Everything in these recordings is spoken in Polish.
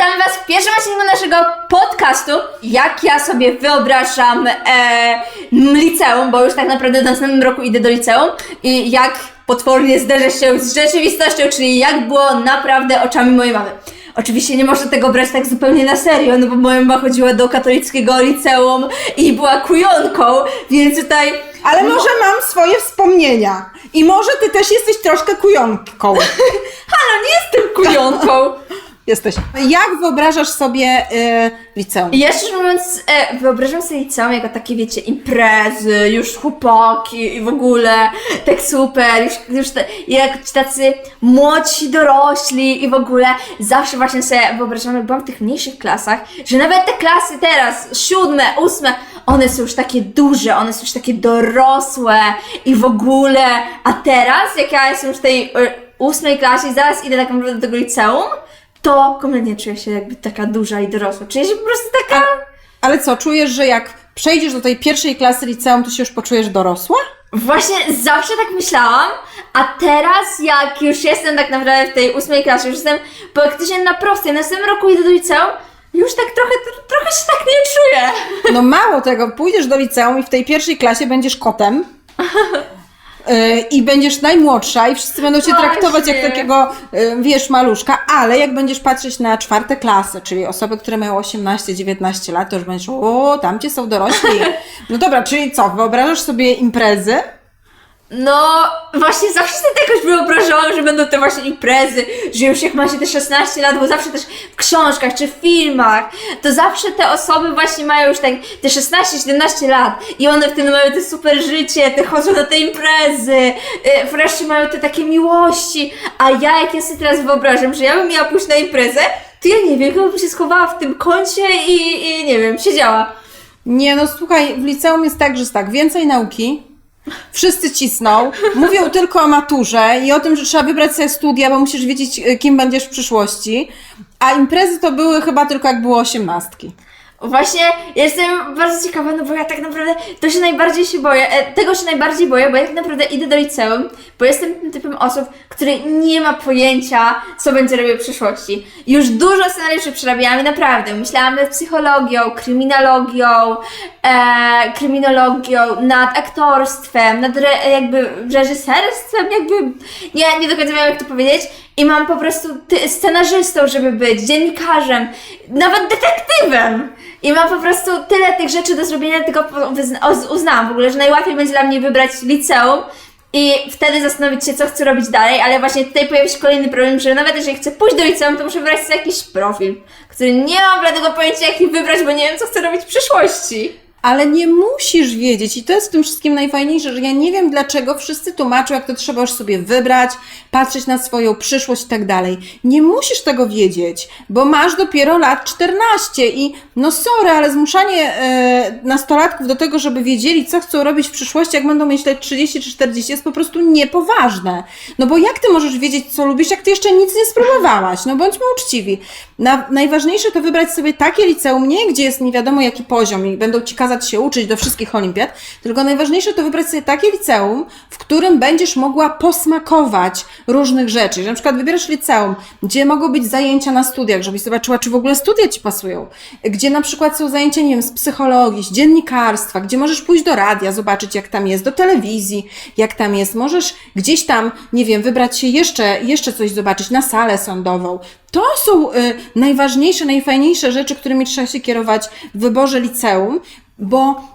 witamy Was w pierwszym odcinku naszego podcastu, jak ja sobie wyobrażam e, liceum, bo już tak naprawdę w następnym roku idę do liceum i jak potwornie zderzę się z rzeczywistością, czyli jak było naprawdę oczami mojej mamy. Oczywiście nie można tego brać tak zupełnie na serio, no bo moja mama chodziła do katolickiego liceum i była kujonką, więc tutaj... Ale może mam swoje wspomnienia. I może ty też jesteś troszkę kujonką. Halo, nie jestem kujonką! Jesteś. Jak wyobrażasz sobie y, liceum? Ja szczerze mówiąc, e, wyobrażam sobie liceum jako takie, wiecie, imprezy, już chłopaki i w ogóle, tak super, już, już te, jak tacy młodsi dorośli i w ogóle zawsze właśnie sobie wyobrażam, jak byłam w tych mniejszych klasach, że nawet te klasy teraz, siódme, ósme, one są już takie duże, one są już takie dorosłe i w ogóle, a teraz, jak ja jestem już w tej e, ósmej klasie i zaraz idę tak naprawdę do tego liceum, to kompletnie czuję się jakby taka duża i dorosła. Czuję się po prostu taka... Ale co, czujesz, że jak przejdziesz do tej pierwszej klasy liceum, to się już poczujesz dorosła? Właśnie zawsze tak myślałam, a teraz jak już jestem tak naprawdę w tej ósmej klasie, już jestem praktycznie na prostej, na następnym roku idę do liceum, już tak trochę, trochę się tak nie czuję. No mało tego, pójdziesz do liceum i w tej pierwszej klasie będziesz kotem. y, I będziesz najmłodsza i wszyscy będą cię traktować jak takiego, y, wiesz, maluszka, ale jak będziesz patrzeć na czwarte klasy, czyli osoby, które mają 18-19 lat, to już będziesz, o, tamcie są dorośli. No dobra, czyli co, wyobrażasz sobie imprezy? No, właśnie zawsze sobie to jakoś wyobrażałam, że będą te właśnie imprezy, że już jak ma się te 16 lat, bo zawsze też w książkach czy w filmach, to zawsze te osoby właśnie mają już tak te 16-17 lat i one wtedy mają te super życie, te chodzą na te imprezy, yy, wreszcie mają te takie miłości, a ja jak ja sobie teraz wyobrażam, że ja bym miała pójść na imprezę, to ja nie wiem, bym się schowała w tym kącie i, i nie wiem, siedziała. Nie, no słuchaj, w liceum jest tak, że jest tak, więcej nauki, wszyscy cisną, mówią tylko o maturze i o tym, że trzeba wybrać sobie studia, bo musisz wiedzieć, y, kim będziesz w przyszłości, a imprezy to były chyba tylko jak było osiemnastki. Właśnie jestem bardzo ciekawa, no bo ja tak naprawdę to się najbardziej się boję, e, tego się najbardziej boję, bo ja tak naprawdę idę do liceum, bo jestem tym typem osób, który nie ma pojęcia, co będzie robił w przyszłości. Już dużo scenariuszy przerabiałam i naprawdę myślałam nad psychologią, kryminologią, e, kryminologią, nad aktorstwem, nad re, jakby reżyserstwem, jakby nie, nie do końca wiem jak to powiedzieć i mam po prostu ty, scenarzystą, żeby być, dziennikarzem, nawet detektywem. I mam po prostu tyle tych rzeczy do zrobienia, tylko wyzna- uznałam w ogóle, że najłatwiej będzie dla mnie wybrać liceum i wtedy zastanowić się, co chcę robić dalej, ale właśnie tutaj pojawia się kolejny problem, że nawet jeżeli chcę pójść do liceum, to muszę wybrać sobie jakiś profil, który nie mam bladego pojęcia, jaki wybrać, bo nie wiem, co chcę robić w przyszłości. Ale nie musisz wiedzieć i to jest w tym wszystkim najfajniejsze, że ja nie wiem dlaczego wszyscy tłumaczą, jak to trzeba już sobie wybrać, patrzeć na swoją przyszłość i tak dalej. Nie musisz tego wiedzieć, bo masz dopiero lat 14 i no sorry, ale zmuszanie e, nastolatków do tego, żeby wiedzieli, co chcą robić w przyszłości, jak będą mieć lat 30 czy 40 jest po prostu niepoważne. No bo jak ty możesz wiedzieć, co lubisz, jak ty jeszcze nic nie spróbowałaś? No bądźmy uczciwi. Na, najważniejsze to wybrać sobie takie liceum, nie gdzie jest nie wiadomo jaki poziom i będą ci kazać się uczyć do wszystkich olimpiad, tylko najważniejsze to wybrać sobie takie liceum, w którym będziesz mogła posmakować różnych rzeczy. Że na przykład wybierasz liceum, gdzie mogą być zajęcia na studiach, żebyś zobaczyła, czy w ogóle studia ci pasują. Gdzie na przykład są zajęcia, nie wiem, z psychologii, z dziennikarstwa, gdzie możesz pójść do radia, zobaczyć jak tam jest, do telewizji, jak tam jest. Możesz gdzieś tam, nie wiem, wybrać się jeszcze, jeszcze coś zobaczyć, na salę sądową. To są y, najważniejsze, najfajniejsze rzeczy, którymi trzeba się kierować w wyborze liceum, bo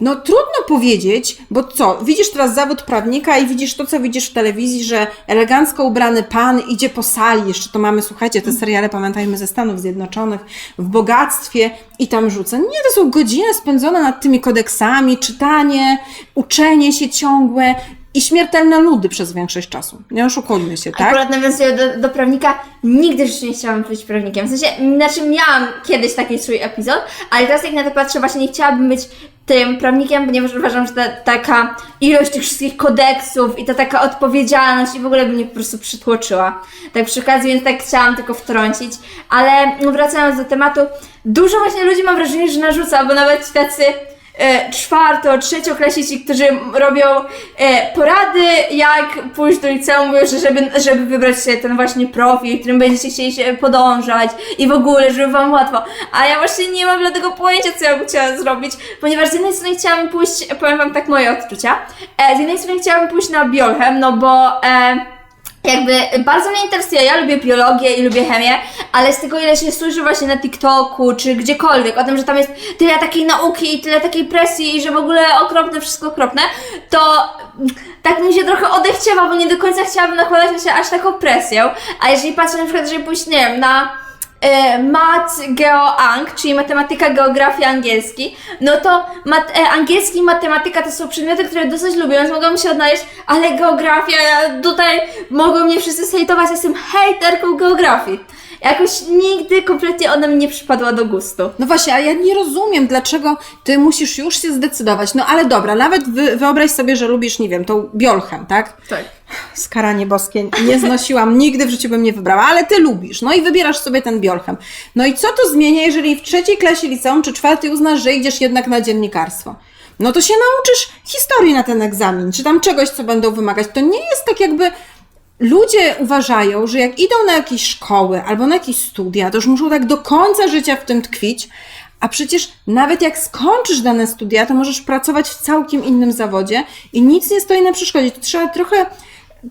no trudno powiedzieć, bo co, widzisz teraz zawód prawnika i widzisz to, co widzisz w telewizji, że elegancko ubrany pan idzie po sali, jeszcze to mamy, słuchajcie, te seriale, pamiętajmy, ze Stanów Zjednoczonych, w bogactwie i tam rzuca. Nie, to są godziny spędzone nad tymi kodeksami, czytanie, uczenie się ciągłe i śmiertelne ludy przez większość czasu. Nie oszukujmy się, tak? Akurat nawiązuję do, do prawnika, nigdy życiu nie chciałam być prawnikiem. W sensie, znaczy miałam kiedyś taki swój epizod, ale teraz jak na to patrzę, właśnie nie chciałabym być tym prawnikiem, ponieważ uważam, że ta taka ilość tych wszystkich kodeksów i ta taka odpowiedzialność i w ogóle by mnie po prostu przytłoczyła. Tak przy okazji, więc tak chciałam tylko wtrącić. Ale wracając do tematu, dużo właśnie ludzi mam wrażenie, że narzuca, bo nawet tacy e, czwarto, trzecioklasiści, którzy robią e, porady, jak pójść do liceum, żeby, żeby wybrać sobie ten właśnie profil, którym będziecie chcieli się podążać i w ogóle, żeby wam łatwo. A ja właśnie nie mam dlatego pojęcia, co ja bym chciała zrobić, ponieważ z jednej strony chciałam pójść, powiem wam tak moje odczucia, e, z jednej strony chciałabym pójść na biolchem, no bo... E, jakby bardzo mnie interesuje, ja lubię biologię i lubię chemię, ale z tego ile się słyszy właśnie na TikToku czy gdziekolwiek o tym, że tam jest tyle takiej nauki i tyle takiej presji i że w ogóle okropne, wszystko okropne, to tak mi się trochę odechciewa, bo nie do końca chciałabym nakładać na się aż taką presję. A jeżeli patrzę na przykład, żeby pójść, nie wiem, na e, mat, geo, ang, czyli matematyka, geografia, angielski, no to mat, e, angielski i matematyka to są przedmioty, które dosyć lubię, więc mogą mi się odnaleźć, ale geografia, ja tutaj mogą mnie wszyscy hejtować, jestem hejterką geografii. Jakoś nigdy kompletnie ona mi nie przypadła do gustu. No właśnie, a ja nie rozumiem, dlaczego ty musisz już się zdecydować. No ale dobra, nawet wy, wyobraź sobie, że lubisz, nie wiem, tą biolchem, tak? Tak. Skaranie boskie, nie znosiłam, nigdy w życiu bym nie wybrała, ale ty lubisz, no i wybierasz sobie ten biolchem. No i co to zmienia, jeżeli w trzeciej klasie liceum czy czwartej uznasz, że idziesz jednak na dziennikarstwo? No to się nauczysz historii na ten egzamin, czy tam czegoś, co będą wymagać. To nie jest tak jakby ludzie uważają, że jak idą na jakieś szkoły albo na jakieś studia, to już muszą tak do końca życia w tym tkwić, a przecież nawet jak skończysz dane studia, to możesz pracować w całkiem innym zawodzie i nic nie stoi na przeszkodzie. To trzeba trochę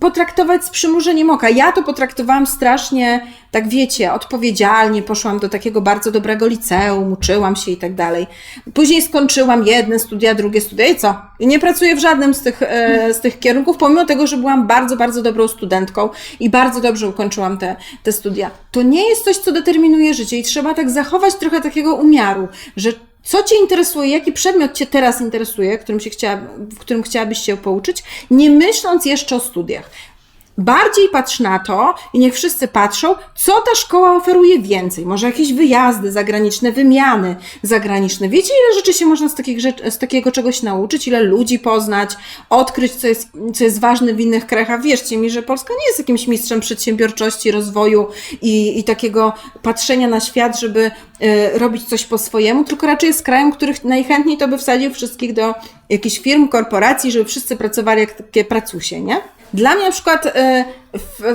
potraktować z przymrużeniem oka. Ja to potraktowałam strasznie, tak wiecie, odpowiedzialnie. Poszłam do takiego bardzo dobrego liceum, uczyłam się i tak dalej. Później skończyłam jedne studia, drugie studia i co? Nie pracuję w żadnym z tych, e, z tych kierunków, pomimo tego, że byłam bardzo, bardzo dobrą studentką i bardzo dobrze ukończyłam te, te studia. To nie jest coś, co determinuje życie i trzeba tak zachować trochę takiego umiaru, że co Cię interesuje, jaki przedmiot Cię teraz interesuje, którym się chciała, w którym chciałabyś się pouczyć, nie myśląc jeszcze o studiach. Bardziej patrz na to i niech wszyscy patrzą, co ta szkoła oferuje więcej. Może jakieś wyjazdy zagraniczne, wymiany zagraniczne. Wiecie, ile rzeczy się można z, takich rzeczy, z takiego czegoś nauczyć, ile ludzi poznać, odkryć, co jest, co jest ważne w innych krajach. A wierzcie mi, że Polska nie jest jakimś mistrzem przedsiębiorczości, rozwoju i, i takiego patrzenia na świat, żeby y, robić coś po swojemu, tylko raczej jest krajem, których najchętniej to by wsadził wszystkich do jakichś firm, korporacji, żeby wszyscy pracowali jak takie pracusie, nie? Dla mnie na przykład w,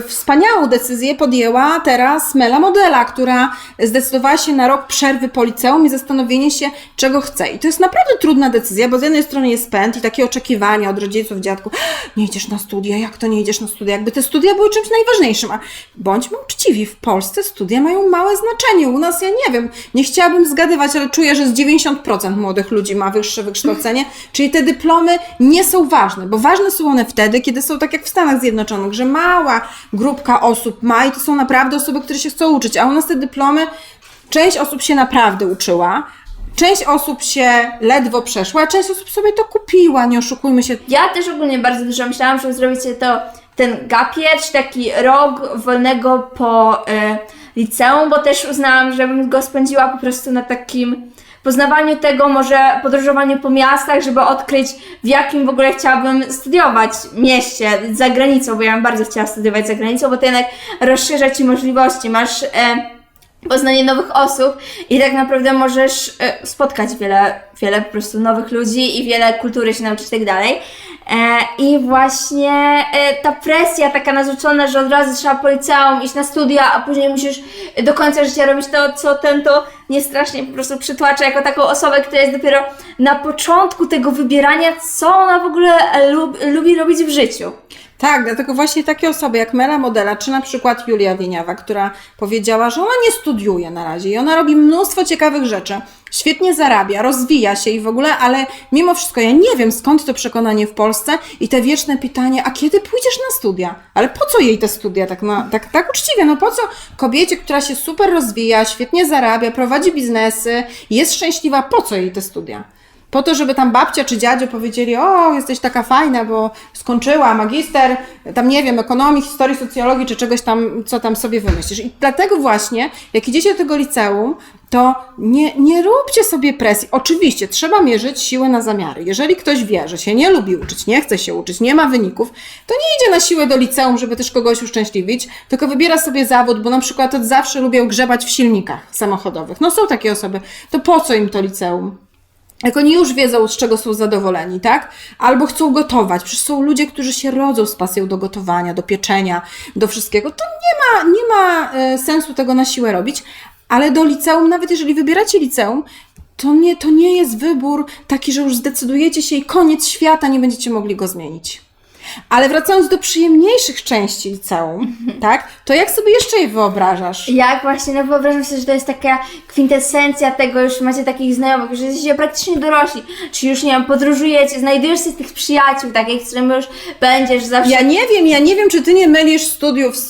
wspaniałą decyzję podjęła teraz Mela Modela, która zdecydowała się na rok przerwy po liceum i zastanowienie się, czego chce. I to jest naprawdę trudna decyzja, bo z jednej strony jest pęd i takie oczekiwania od rodziców, dziadków, nie idziesz na studia, jak to nie idziesz na studia? Jakby te studia były czymś najważniejszym. A bądźmy uczciwi, w Polsce studia mają małe znaczenie. U nas, ja nie wiem, nie chciałabym zgadywać, ale czuję, że z 90% młodych ludzi ma wyższe wykształcenie, czyli te dyplomy nie są ważne, bo ważne są one wtedy, kiedy są tak jak w Stanach Zjednoczonych, że mała grupka osób ma i to są naprawdę osoby, które się chcą uczyć, a u nas te dyplomy, część osób się naprawdę uczyła, część osób się ledwo przeszła, a część osób sobie to kupiła, nie oszukujmy się. Ja też ogólnie bardzo dużo myślałam, żeby zrobić sobie to ten gap year, czy taki rok wolnego po e, liceum, bo też uznałam, żebym go spędziła po prostu na takim poznawaniu tego, może podróżowaniu po miastach, żeby odkryć w jakim w ogóle chciałabym studiować mieście, za granicą, bo ja bym bardzo chciała studiować za granicą, bo to jednak rozszerza Ci możliwości, masz... E, poznanie nowych osób i tak naprawdę możesz e, spotkać wiele, wiele po prostu nowych ludzi i wiele kultury się nauczyć i tak dalej. E, I właśnie e, ta presja taka narzucona, że od razu trzeba po liceum iść na studia, a później musisz do końca życia robić to, co ten, to mnie strasznie po prostu przytłacza jako taką osobę, która jest dopiero na początku tego wybierania, co ona w ogóle e, lub, lubi robić w życiu. Tak, dlatego właśnie takie osoby jak Mela Modela, czy na przykład Julia Wieniawa, która powiedziała, że ona nie studiuje na razie i ona robi mnóstwo ciekawych rzeczy, świetnie zarabia, rozwija się i w ogóle, ale mimo wszystko ja nie wiem skąd to przekonanie w Polsce i te wieczne pytanie, a kiedy pójdziesz na studia? Ale po co jej te studia tak, na, tak, tak uczciwie? No po co kobiecie, która się super rozwija, świetnie zarabia, prowadzi biznesy, jest szczęśliwa, po co jej te studia? Po to, żeby tam babcia czy dziadzio powiedzieli, o, jesteś taka fajna, bo skończyła magister, tam nie wiem, ekonomii, historii, socjologii, czy czegoś tam, co tam sobie wymyślisz. I dlatego właśnie, jak idziecie do tego liceum, to nie, nie róbcie sobie presji. Oczywiście, trzeba mierzyć siłę na zamiary. Jeżeli ktoś wie, że się nie lubi uczyć, nie chce się uczyć, nie ma wyników, to nie idzie na siłę do liceum, żeby też kogoś uszczęśliwić, tylko wybiera sobie zawód, bo na przykład od zawsze lubią grzebać w silnikach samochodowych. No są takie osoby. To po co im to liceum? Jak oni już wiedzą, z czego są zadowoleni, tak? Albo chcą gotować. Przecież są ludzie, którzy się rodzą z pasją do gotowania, do pieczenia, do wszystkiego. To nie ma, nie ma e, sensu tego na siłę robić. Ale do liceum, nawet jeżeli wybieracie liceum, to nie, to nie jest wybór taki, że już zdecydujecie się i koniec świata, nie będziecie mogli go zmienić. Ale wracając do przyjemniejszych części liceum, tak? To jak sobie jeszcze je wyobrażasz? Jak właśnie, no wyobrażam sobie, że to jest taka kwintesencja tego, już macie takich znajomych, że jesteście praktycznie dorośli, czy już, nie wiem, podróżujecie, znajdujesz się z tych przyjaciół takich, z którymi już będziesz zawsze... Ja nie wiem, ja nie wiem, czy ty nie mylisz studiów z,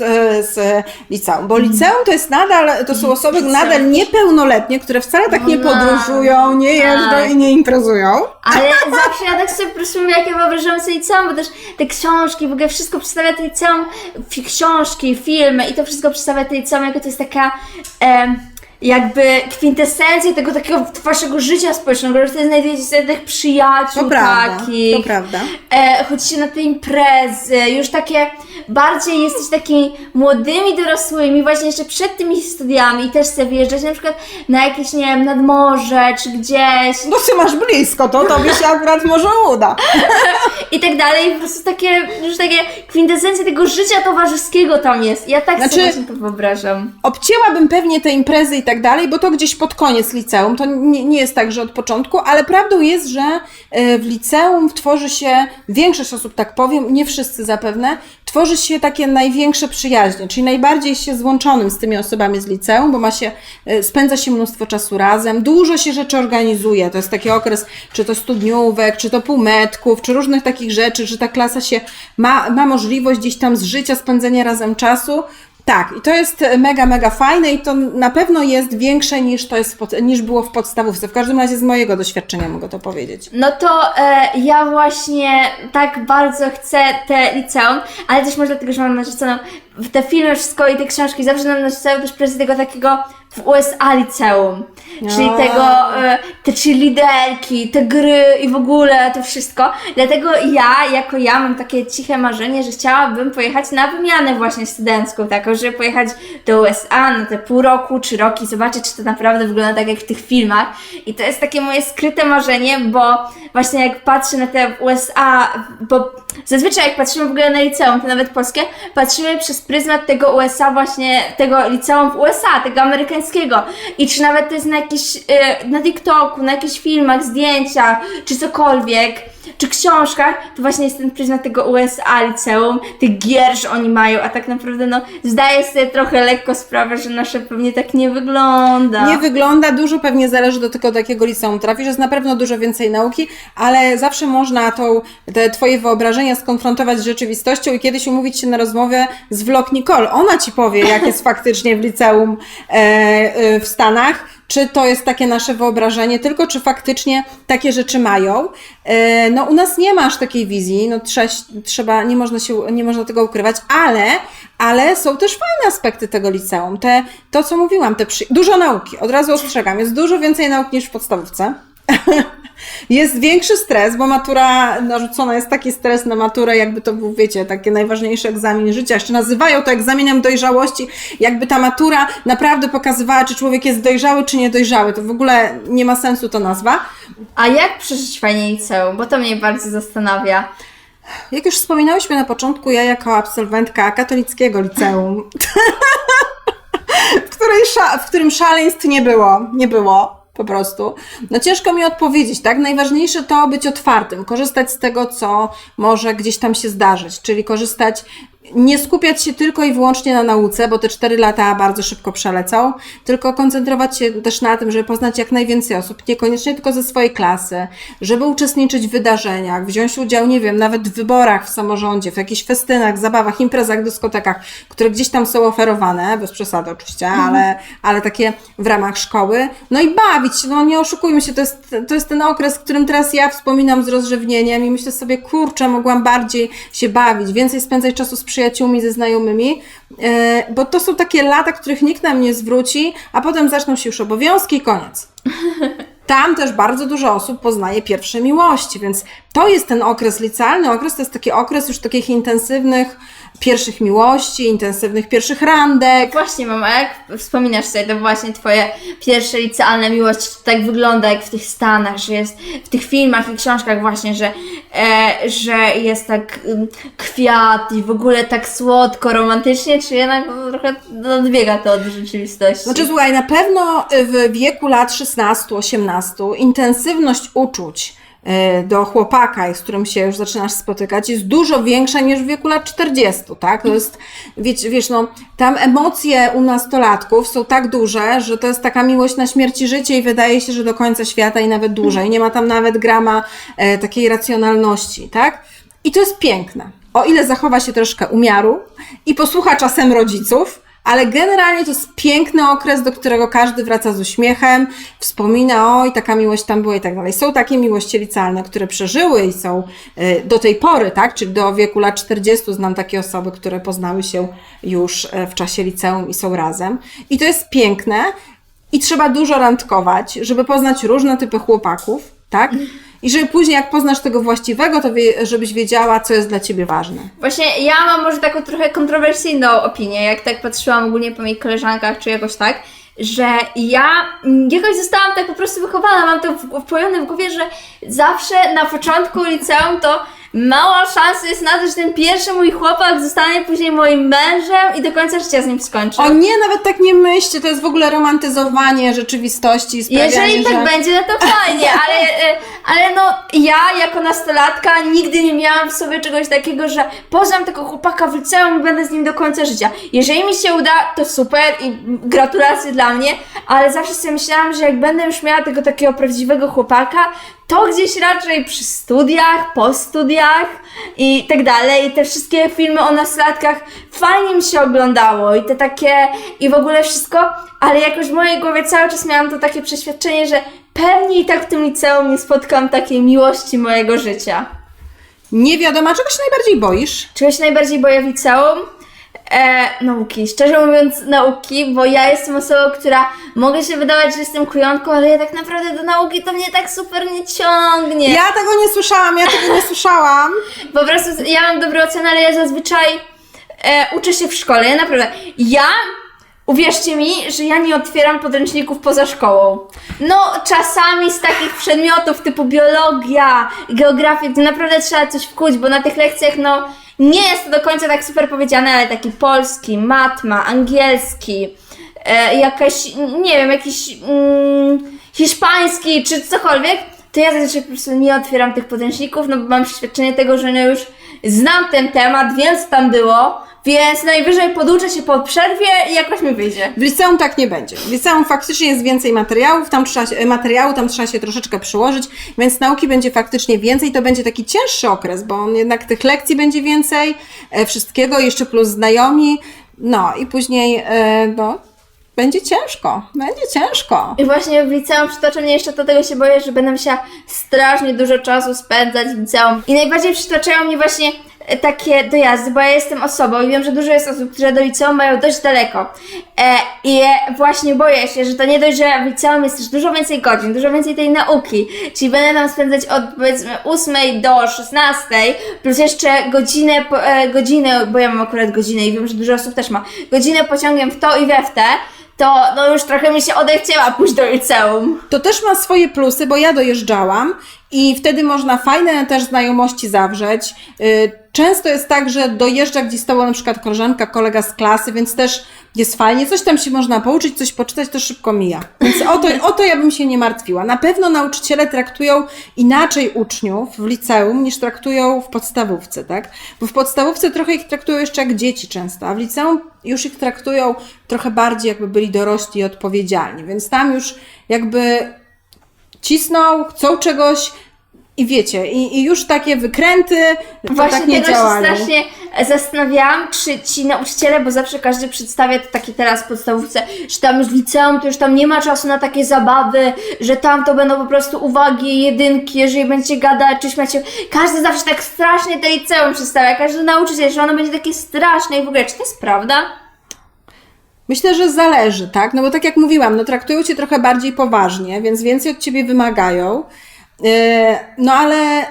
z liceum, bo liceum to jest nadal, to są osoby Liceum. nadal niepełnoletnie, które wcale tak nie No, podróżują, nie jeżdżą tak. i nie imprezują. Ale zawsze ja tak sobie po prostu mówię, jak ja wyobrażam sobie liceum, bo też te książki, w ogóle wszystko przedstawia liceum, fi- książki, filmy i to wszystko przedstawia to liceum, jako to jest taka em, jakby kwintesencja tego takiego waszego życia społecznego, że wtedy znajdujecie sobie tych przyjaciół To prawda, takich. to prawda. E, chodzicie na te imprezy, już takie bardziej jesteś takimi młodymi dorosłymi, właśnie jeszcze przed tymi studiami i też chcę wyjeżdżać na przykład na jakieś, nie wiem, nad morze czy gdzieś No ty masz blisko, to tobie się akurat może uda. i tak dalej. Po prostu takie, już takie kwintesencja tego życia towarzyskiego tam jest. Ja tak Znaczy- sobie właśnie to wyobrażam. Obcięłabym pewnie te imprezy i tak dalej, bo to gdzieś pod koniec liceum. To nie, nie jest tak, że od początku, ale prawdą jest, że e, w liceum tworzy się, większość osób tak powiem, nie wszyscy zapewne, tworzy się takie największe przyjaźnie, czyli najbardziej się złączonym z tymi osobami z liceum, bo ma się, e, spędza się mnóstwo czasu razem, dużo się rzeczy organizuje. To jest taki okres, czy to studniówek, czy to półmetków, czy różnych takich rzeczy, że ta klasa się ma, ma możliwość gdzieś tam z życia, spędzenia razem czasu. Tak, i to jest mega, mega fajne i to na pewno jest większe niż to jest niż było w podstawówce. W każdym razie z mojego doświadczenia mogę to powiedzieć. No to e, ja właśnie tak bardzo chcę te liceum, ale też może dlatego, że mam narzuconą te filmy wszystko i te książki zawsze nam narzucają też presję tego takiego w USA liceum. Czyli A. tego, e, te liderki, te gry i w ogóle to wszystko. Dlatego ja, jako ja mam takie ciche marzenie, że chciałabym pojechać na wymianę właśnie studencką, taką, żeby pojechać do USA na te pół roku czy roki, zobaczyć, czy to naprawdę wygląda tak jak w tych filmach. I to jest takie moje skryte marzenie, bo właśnie jak patrzę na te USA, bo zazwyczaj jak patrzymy w ogóle na liceum, to nawet polskie, patrzymy przez pryzmat tego USA właśnie, tego liceum w USA, tego amerykańskiego. I czy nawet to jest na jakiś, y, na TikToku, na jakichś filmach, zdjęciach, czy cokolwiek, czy książkach, to właśnie jest ten pryzmat tego USA liceum, tych gier, że oni mają, a tak naprawdę no zdaję sobie trochę lekko sprawę, że nasze pewnie tak nie wygląda. Nie wygląda, dużo pewnie zależy do tego, do jakiego liceum trafisz. Jest na pewno dużo więcej nauki, ale zawsze można tą, te twoje wyobrażenia skonfrontować z rzeczywistością i kiedyś umówić się na rozmowę z Vlog Nicole. Ona ci powie, jak jest faktycznie w liceum e, e, w Stanach. Czy to jest takie nasze wyobrażenie, tylko czy faktycznie takie rzeczy mają. E, no u nas nie ma aż takiej wizji, no trzeba, nie, można się, nie można tego ukrywać, ale, ale są też fajne aspekty tego liceum. Te, to, co mówiłam, te przy... dużo nauki, od razu ostrzegam, jest dużo więcej nauki niż w podstawówce. Jest większy stres, bo matura, narzucona jest taki stres na maturę, jakby to był, wiecie, taki najważniejszy egzamin życia. Jeszcze nazywają to egzaminem dojrzałości, jakby ta matura naprawdę pokazywała, czy człowiek jest dojrzały, czy niedojrzały. To w ogóle nie ma sensu to nazwa. A jak przeżyć fajnie liceum? Bo to mnie bardzo zastanawia. Jak już wspominałyśmy na początku, ja jako absolwentka katolickiego liceum, w, której w którym szaleństw nie było, nie było po prostu. No ciężko mi odpowiedzieć, tak? Najważniejsze to być otwartym, korzystać z tego, co może gdzieś tam się zdarzyć, czyli korzystać, nie skupiać się tylko i wyłącznie na nauce, bo te cztery lata bardzo szybko przelecą, tylko koncentrować się też na tym, żeby poznać jak najwięcej osób, niekoniecznie tylko ze swojej klasy, żeby uczestniczyć w wydarzeniach, wziąć udział, nie wiem, nawet w wyborach w samorządzie, w jakichś festynach, zabawach, imprezach, dyskotekach, które gdzieś tam są oferowane, bez przesady oczywiście, ale, ale takie w ramach szkoły. No i bawić się, no nie oszukujmy się, to jest, to jest ten okres, którym teraz ja wspominam z rozrzewnieniem i myślę sobie, kurczę, mogłam bardziej się bawić, więcej spędzać czasu z przyjaciółmi, ze znajomymi, e, bo to są takie lata, których nikt nam nie zwróci, a potem zaczną się już obowiązki i koniec. tam też bardzo dużo osób poznaje pierwsze miłości, więc to jest ten okres licealny. Okres to jest taki okres już takich intensywnych pierwszych miłości, intensywnych pierwszych randek. Właśnie, mama, jak wspominasz sobie to właśnie twoje pierwsze licealne miłości, to tak wygląda jak w tych Stanach, że jest w tych filmach i książkach właśnie, że, e, że jest tak mm, kwiat i w ogóle tak słodko, romantycznie, czy jednak trochę odbiega to od rzeczywistości? Znaczy, słuchaj, na pewno w wieku lat 16-18 intensywność uczuć do chłopaka, z którym się już zaczynasz spotykać, jest dużo większa niż w wieku lat 40, tak? To jest, wiesz, wiesz, no, tam emocje u nastolatków są tak duże, że to jest taka miłość na śmierć i życie i wydaje się, że do końca świata i nawet dłużej. Nie ma tam nawet grama e, takiej racjonalności, tak? I to jest piękne. O ile zachowa się troszkę umiaru i posłucha czasem rodziców, ale generalnie to jest piękny okres, do którego każdy wraca z uśmiechem, wspomina, oj, taka miłość tam była i tak dalej. Są takie miłości licealne, które przeżyły i są y, do tej pory, tak, czyli do wieku lat 40 znam takie osoby, które poznały się już e, w czasie liceum i są razem. I to jest piękne i trzeba dużo randkować, żeby poznać różne typy chłopaków, tak? I żeby później, jak poznasz tego właściwego, to wie, żebyś wiedziała, co jest dla ciebie ważne. Właśnie ja mam może taką trochę kontrowersyjną opinię, jak tak patrzyłam ogólnie po moich koleżankach, czy jakoś tak, że ja mm, jakoś zostałam tak po prostu wychowana, mam to wpojone w głowie, że zawsze na początku liceum to mała szansa jest na to, że ten pierwszy mój chłopak zostanie później moim mężem i do końca życia z nim skończę. O nie, nawet tak nie myślcie, to jest w ogóle romantyzowanie rzeczywistości Jeżeli tak że... będzie, no to fajnie, ale, e, ale no ja jako nastolatka nigdy nie miałam w sobie czegoś takiego, że poznam tego chłopaka w liceum i będę z nim do końca życia. Jeżeli mi się uda, to super i gratulacje dla mnie, ale zawsze sobie myślałam, że jak będę już miała tego takiego prawdziwego chłopaka, to gdzieś raczej przy studiach, po studiach i tak dalej. I te wszystkie filmy o nastolatkach fajnie mi się oglądało i te takie i w ogóle wszystko, ale jakoś w mojej głowie cały czas miałam to takie przeświadczenie, że pewnie i tak w tym liceum nie spotkam takiej miłości mojego życia. Nie wiadomo, a czego się najbardziej boisz? Czego się najbardziej boję w liceum? E, nauki. Szczerze mówiąc, nauki, bo ja jestem osobą, która mogę się wydawać, że jestem kujonką, ale ja tak naprawdę do nauki to mnie tak super nie ciągnie. Ja tego nie słyszałam, ja tego nie słyszałam. Po prostu ja mam dobre oceny, ale ja zazwyczaj e, uczę się w szkole. Ja naprawdę. Ja. Uwierzcie mi, że ja nie otwieram podręczników poza szkołą. No, czasami z takich przedmiotów typu biologia, geografia, gdzie naprawdę trzeba coś wkuć, bo na tych lekcjach, no, nie jest to do końca tak super powiedziane, ale taki polski, matma, angielski, e, jakaś, nie wiem, jakiś mm, hiszpański czy cokolwiek, to ja zazwyczaj po prostu nie otwieram tych podręczników, no bo mam przeświadczenie tego, że no już znam ten temat, wiem co tam było, więc najwyżej poduczę się po przerwie i jakoś mi wyjdzie. W liceum tak nie będzie. W liceum faktycznie jest więcej materiałów, tam trzeba się, materiału, tam trzeba się troszeczkę przyłożyć, więc nauki będzie faktycznie więcej. To będzie taki cięższy okres, bo jednak tych lekcji będzie więcej, e, wszystkiego, jeszcze plus znajomi. No i później, e, no, będzie ciężko, będzie ciężko. I właśnie w liceum przytocza mnie jeszcze do tego się boję, że będę musiała strasznie dużo czasu spędzać w liceum. I najbardziej przytoczają mnie właśnie takie dojazdy, bo ja jestem osobą i wiem, że dużo jest osób, które do liceum mają dość daleko. E, I właśnie boję się, że to nie dość, że w liceum jest też dużo więcej godzin, dużo więcej tej nauki, czyli będę tam spędzać od powiedzmy 8 do 16, plus jeszcze godzinę, e, godzinę, bo ja mam akurat godzinę i wiem, że dużo osób też ma, godzinę pociągiem w to i we w te, to no już trochę mi się odechciała pójść do liceum. To też ma swoje plusy, bo ja dojeżdżałam i wtedy można fajne też znajomości zawrzeć. Y, Często jest tak, że dojeżdża gdzieś z tobą na przykład koleżanka, kolega z klasy, więc też jest fajnie, coś tam się można pouczyć, coś poczytać, to szybko mija. Więc o to, o to ja bym się nie martwiła. Na pewno nauczyciele traktują inaczej uczniów w liceum niż traktują w podstawówce, tak? Bo w podstawówce trochę ich traktują jeszcze jak dzieci często, a w liceum już ich traktują trochę bardziej jakby byli dorośli i odpowiedzialni, więc tam już jakby cisną, chcą czegoś i wiecie, i, i już takie wykręty to Właśnie tak nie tego działają. się strasznie zastanawiałam, czy ci nauczyciele, bo zawsze każdy przedstawia to takie teraz w podstawówce, że tam już w liceum to już tam nie ma czasu na takie zabawy, że tam to będą po prostu uwagi, jedynki, jeżeli będziecie gadać, czy śmiać się. Każdy zawsze tak strasznie to liceum przedstawia, każdy nauczyciel, że ono będzie takie straszne i w ogóle, czy to jest prawda? Myślę, że zależy, tak? No bo tak jak mówiłam, no traktują cię trochę bardziej poważnie, więc więcej od ciebie wymagają. Yy, No ale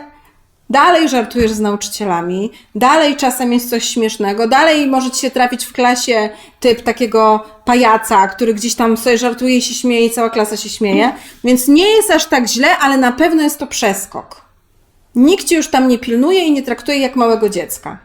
dalej żartujesz z nauczycielami, dalej czasem jest coś śmiesznego, dalej może ci się trafić w klasie typ takiego pajaca, który gdzieś tam sobie żartuje i się śmieje i cała klasa się śmieje. Więc nie jest aż tak źle, ale na pewno jest to przeskok. Nikt cię już tam nie pilnuje i nie traktuje jak małego dziecka.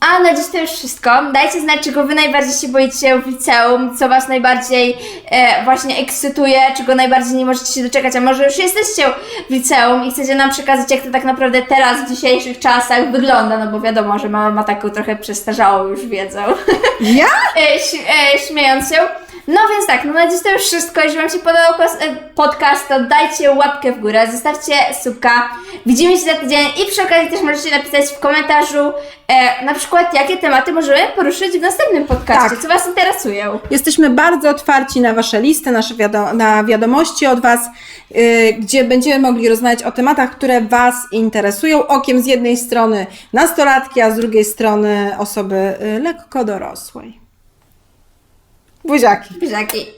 A na dziś to już wszystko. Dajcie znać, czego wy najbardziej się boicie w liceum, co was najbardziej e, właśnie ekscytuje, czego najbardziej nie możecie się doczekać, a może już jesteście w liceum i chcecie nam przekazać, jak to tak naprawdę teraz, w dzisiejszych czasach wygląda, no bo wiadomo, że mama ma taką trochę przestarzałą już wiedzę, Ja? e, e, śmiejąc się. No więc tak, no na dziś to już wszystko. Jeżeli Wam się podobał e, podcast, to dajcie łapkę w górę, zostawcie subka. Widzimy się za tydzień i przy okazji też możecie napisać w komentarzu e, na przykład, jakie tematy możemy poruszyć w następnym podcaście, Tak. co Was interesują. Jesteśmy bardzo otwarci na Wasze listy, nasze wiado- na wiadomości od Was, yy, gdzie będziemy mogli rozmawiać o tematach, które Was interesują. Okiem z jednej strony nastolatki, a z drugiej strony osoby yy, lekko dorosłej. Bujac. Bujac.